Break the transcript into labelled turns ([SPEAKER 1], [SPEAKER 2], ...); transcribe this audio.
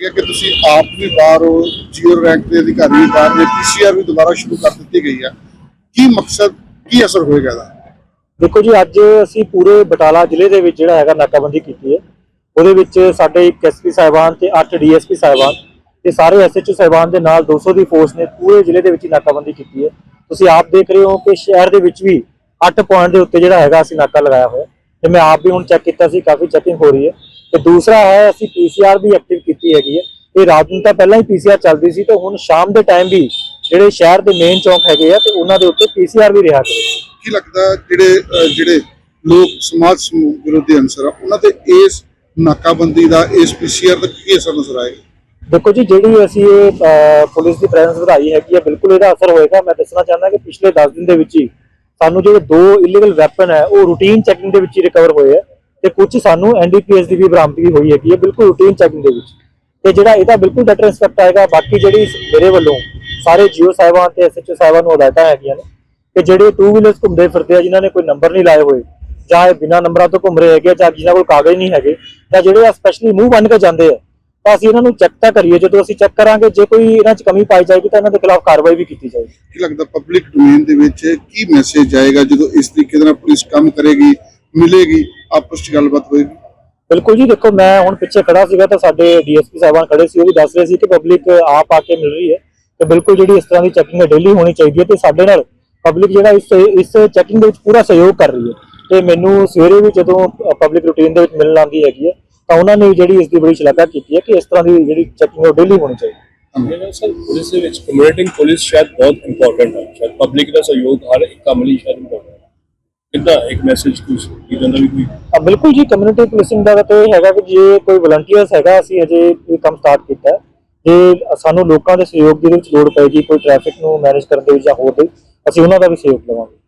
[SPEAKER 1] ਕਿ ਕਿ ਤੁਸੀਂ ਆਪ ਵੀ ਬਾਹਰ ਹੋ, ਜੀਓ ਰੈਂਕ ਦੇ ਅਧਿਕਾਰੀ ਵੀ ਬਾਹਰ ਨੇ ਪੀਸੀਆਰ ਵੀ ਦੁਬਾਰਾ ਸ਼ੁਰੂ ਕਰ ਦਿੱਤੀ ਗਈ ਹੈ ਕੀ ਮਕਸਦ, ਕੀ ਅਸਰ ਹੋਏਗਾ ਇਹਦਾ?
[SPEAKER 2] ਦੇਖੋ ਜੀ, ਅੱਜ ਅਸੀਂ ਪੂਰੇ ਬਟਾਲਾ ਜ਼ਿਲ੍ਹੇ ਦੇ ਵਿੱਚ ਜਿਹੜਾ ਹੈਗਾ ਨਾਕਾਬੰਦੀ ਕੀਤੀ ਹੈ। ਉਹਦੇ ਵਿੱਚ ਸਾਡੇ ਇੱਕ ਐਸਪੀ ਸਾਹਿਬਾਨ ਤੇ 8 ਡੀਐਸਪੀ ਸਾਹਿਬਾਨ ਤੇ ਸਾਰੇ ਐਸਐਚਓ ਸਾਹਿਬਾਨ ਦੇ ਨਾਲ 200 ਦੀ ਫੋਰਸ ਨੇ ਪੂਰੇ ਜ਼ਿਲ੍ਹੇ ਦੇ ਵਿੱਚ ਨਾਕਾਬੰਦੀ ਕੀਤੀ ਹੈ। ਤੁਸੀਂ ਆਪ ਦੇਖ ਰਹੇ ਹੋ ਕਿ ਸ਼ਹਿਰ ਦੇ ਵਿੱਚ ਵੀ 8 ਪੁਆਇੰਟ ਦੇ ਉੱਤੇ ਜਿਹੜਾ ਹੈਗਾ ਅਸੀਂ ਨਾਕਾ ਲਗਾਇਆ ਹੋਇਆ ਤੇ ਮੈਂ ਆਪ ਵੀ ਹੁਣ ਚੈੱਕ ਕੀਤਾ ਸੀ, ਕਾਫੀ ਚੈਕਿੰਗ ਹੋ ਰਹੀ ਹੈ। ਤੇ ਦੂਸਰਾ ਹੈ, ਅਸੀਂ ਪੀਸੀਆਰ ਵੀ ਐਕਟਿਵ ਕੀਤੀ ਹੈਗੀ ਹੈ ਇਹ ਰਾਤ ਨੂੰ ਤਾਂ ਪਹਿਲਾਂ ਹੀ ਪੀਸੀਆਰ ਚੱਲਦੀ ਸੀ ਤੇ ਹੁਣ ਸ਼ਾਮ ਦੇ ਟਾਈਮ ਵੀ ਜਿਹੜੇ ਸ਼ਹਿਰ ਦੇ ਮੇਨ ਚੌਂਕ ਹੈਗੇ ਆ ਤੇ ਉਹਨਾਂ ਦੇ ਉੱਤੇ ਪੀਸੀਆਰ ਵੀ ਰਿਹਾ ਕਰੇਗੀ।
[SPEAKER 1] ਕੀ ਲੱਗਦਾ ਜਿਹੜੇ ਜਿਹੜੇ ਲੋਕ ਸਮਾਜ ਸਮੂਹ ਵਿਰੋਧੀ ਅਨਸਰ ਆ ਉਹਨਾਂ ਤੇ ਇਸ ਨਾਕਾਬੰਦੀ ਦਾ ਇਸ ਪੀਸੀਆਰ ਦਾ ਕੀ ਅਸਰ ਨਜ਼ਰ ਆਏਗਾ?
[SPEAKER 2] ਦੇਖੋ ਜੀ ਜਿਹੜੀ ਅਸੀਂ ਪੁਲਿਸ ਦੀ ਪ੍ਰੈਜ਼ੈਂਸ ਵਧਾਈ ਹੈਗੀ ਹੈ ਬਿਲਕੁਲ ਇਹਦਾ ਅਸਰ ਹੋਏਗਾ। ਮੈਂ ਦੱਸਣਾ ਚਾਹੁੰਦਾ ਕਿ ਪਿਛਲੇ 10 ਦਿਨ ਦੇ ਵਿੱਚ ਹੀ ਸਾਨੂੰ ਜਿਹੜੇ ਦੋ ਇਲੀਗਲ ਵੈਪਨ ਹੈ ਉਹ ਰੂਟੀਨ ਚੈਕਿੰਗ ਦੇ ਵਿੱਚ ਹੀ ਰਿਕਵਰ ਹੋਏ ਹੈ ਤੇ ਕੁਝ ਸਾਨੂੰ ਐਨਡੀਪੀਐਸ ਦੀ ਵੀ ਬਰਾਮਦਗੀ ਹੋਈ ਹੈਗੀ ਹੈ ਬਿਲਕੁਲ ਰੂਟੀਨ ਚੈਕਿੰਗ ਦੇ ਵਿੱਚ। ਤੇ ਜਿਹੜਾ ਇਹਦਾ ਬਿਲਕੁਲ ਬੈਟਰ ਇੰਸਪੈਕਟ ਆਏਗਾ, ਬਾਕੀ ਜਿਹੜੀ ਮੇਰੇ ਵੱਲੋਂ ਸਾਰੇ ਜੀਓ ਸਾਹਿਬਾਨ ਤੇ ਐਸਐਚਓ ਸਾਹਿਬਾਨ ਨੂੰ ਹਦਾਇਤਾਂ ਹੈਗੀਆਂ ਨੇ ਕਿ ਜਿਹੜੇ ਟੂ ਵੀਲਰਸ ਘੁੰਮਦੇ ਫਿਰਦੇ ਆ, ਜਿਨ੍ਹਾਂ ਨੇ ਕੋਈ ਨੰਬਰ ਨਹੀਂ ਲਾਏ ਹੋਏ, ਜਾਂ ਇਹ ਬਿਨਾਂ ਨੰਬਰਾਂ ਤੋਂ ਘੁੰਮ ਰਹੇ ਹੈਗੇ ਜਾਂ ਜਿਨ੍ਹਾਂ ਕੋਲ ਕਾਗਜ਼ ਨਹੀਂ ਹੈਗੇ, ਜਾਂ ਜਿਹੜੇ ਆ ਸਪੈਸ਼ਲੀ ਮੂੰਹ ਬੰਨ ਕੇ ਜਾਂਦੇ ਆ, ਤਾਂ ਅਸੀਂ ਇਹਨਾਂ ਨੂੰ ਚੈੱਕ ਤਾਂ ਕਰੀਏ। ਜਦੋਂ ਅਸੀਂ ਚੈੱਕ ਕਰਾਂਗੇ, ਜੇ ਕੋਈ ਇਹਨਾਂ 'ਚ ਕਮੀ ਪਾਈ ਜਾਏਗੀ, ਤਾਂ ਇਹਨਾਂ ਦੇ ਖਿਲਾਫ ਕਾਰਵਾਈ ਵੀ ਕੀਤੀ ਜਾਏਗੀ।
[SPEAKER 1] ਕੀ ਲੱਗਦਾ ਪਬਲਿਕ ਡੋਮੇਨ ਦੇ ਵਿੱਚ ਕੀ ਮੈਸੇਜ ਜਾਏਗਾ ਜਦੋਂ ਇਸ ਤਰੀਕੇ ਨਾਲ ਪੁਲਿਸ ਕੰਮ ਕਰੇਗੀ, ਮਿਲੇਗੀ, ਆਪਸ ਵਿੱਚ ਗੱਲਬਾਤ ਹੋਏਗੀ?
[SPEAKER 2] ਬਿਲਕੁਲ ਜੀ ਦੇਖੋ ਮੈਂ ਹੁਣ ਪਿੱਛੇ ਖੜਾ ਸੀਗਾ ਤਾਂ ਸਾਡੇ ਡੀਐਸਪੀ ਸਾਹਿਬਾਨ ਖੜੇ ਸੀ ਉਹ ਵੀ ਦੱਸ ਰਹੇ ਸੀ ਕਿ ਪਬਲਿਕ ਆਪ ਆ ਕੇ ਮਿਲ ਰਹੀ ਹੈ ਤੇ ਬਿਲਕੁਲ ਜਿਹੜੀ ਇਸ ਤਰ੍ਹਾਂ ਦੀ ਚੈਕਿੰਗ ਡੇਲੀ ਹੋਣੀ ਚਾਹੀਦੀ ਹੈ ਤੇ ਸਾਡੇ ਨਾਲ ਪਬਲਿਕ ਜਿਹੜਾ ਇਸ ਇਸ ਚੈਕਿੰਗ ਦੇ ਵਿੱਚ ਪੂਰਾ ਸਹਿਯੋਗ ਕਰ ਰਹੀ ਹੈ। ਤੇ ਮੈਨੂੰ ਸਵੇਰੇ ਵੀ ਜਦੋਂ ਪਬਲਿਕ ਰੂਟੀਨ ਦੇ ਵਿੱਚ ਮਿਲਣ ਆਉਂਦੀ ਹੈਗੀ ਹੈ ਤਾਂ ਉਹਨਾਂ ਨੇ ਵੀ ਜਿਹੜੀ ਇਸ ਦੀ ਬੜੀ ਸ਼ਲਾਘਾ ਕੀਤੀ ਹੈ ਕਿ ਇਸ ਤਰ੍ਹਾਂ ਦੀ ਜਿਹੜੀ ਚੈਕਿੰਗ ਉਹ ਡੇਲੀ ਹੋਣੀ ਚਾਹੀਦੀ ਹੈ।
[SPEAKER 3] ਸਰ ਪੁਲਿਸ ਦੇ ਵਿੱਚ ਕਮਿਊਨਿਟਿੰਗ ਪੁਲਿਸ ਸ਼ਾਇਦ ਬਹੁਤ ਇੰਪੋਰਟੈਂਟ ਹੈ। ਸ਼ਾਇਦ ਪਬਲਿਕ ਦਾ ਸਹਿਯੋਗ ਹਰ ਇੱਕ ਕੰਮ ਲਈ ਸ਼ਾਇਦ ਇੰਪੋਰਟੈਂਟ ਹੈ ਕਿੱਦਾਂ ਇੱਕ ਮੈਸੇਜ ਕੁਝ ਇਦਾਂ ਦਾ ਵੀ ਕੋਈ?
[SPEAKER 2] ਆ ਬਿਲਕੁਲ ਜੀ ਕਮਿਊਨਿਟੀ ਪੁਲਿਸਿੰਗ ਦਾ ਤਾਂ ਇਹ ਹੈਗਾ ਕਿ ਜੇ ਕੋਈ ਵਲੰਟੀਅਰਸ ਹੈਗਾ, ਅਸੀਂ ਅਜੇ ਇਹ ਕੰਮ ਸਟਾਰਟ ਕੀਤਾ ਜੇ ਸਾਨੂੰ ਲੋਕਾਂ ਦੇ ਸਹਿਯੋਗ ਦੀ ਵਿੱਚ ਲੋੜ ਪਏਗੀ, ਕੋਈ ਟ੍ਰੈਫਿਕ ਨੂੰ ਮੈਨੇਜ ਕਰਨ ਦੇ ਵਿੱਚ ਜਾਂ ਹੋਰ ਦੇ, ਅਸੀਂ ਉਹਨਾਂ ਦਾ ਵੀ ਸਹਿਯੋਗ ਲਵਾਂਗੇ।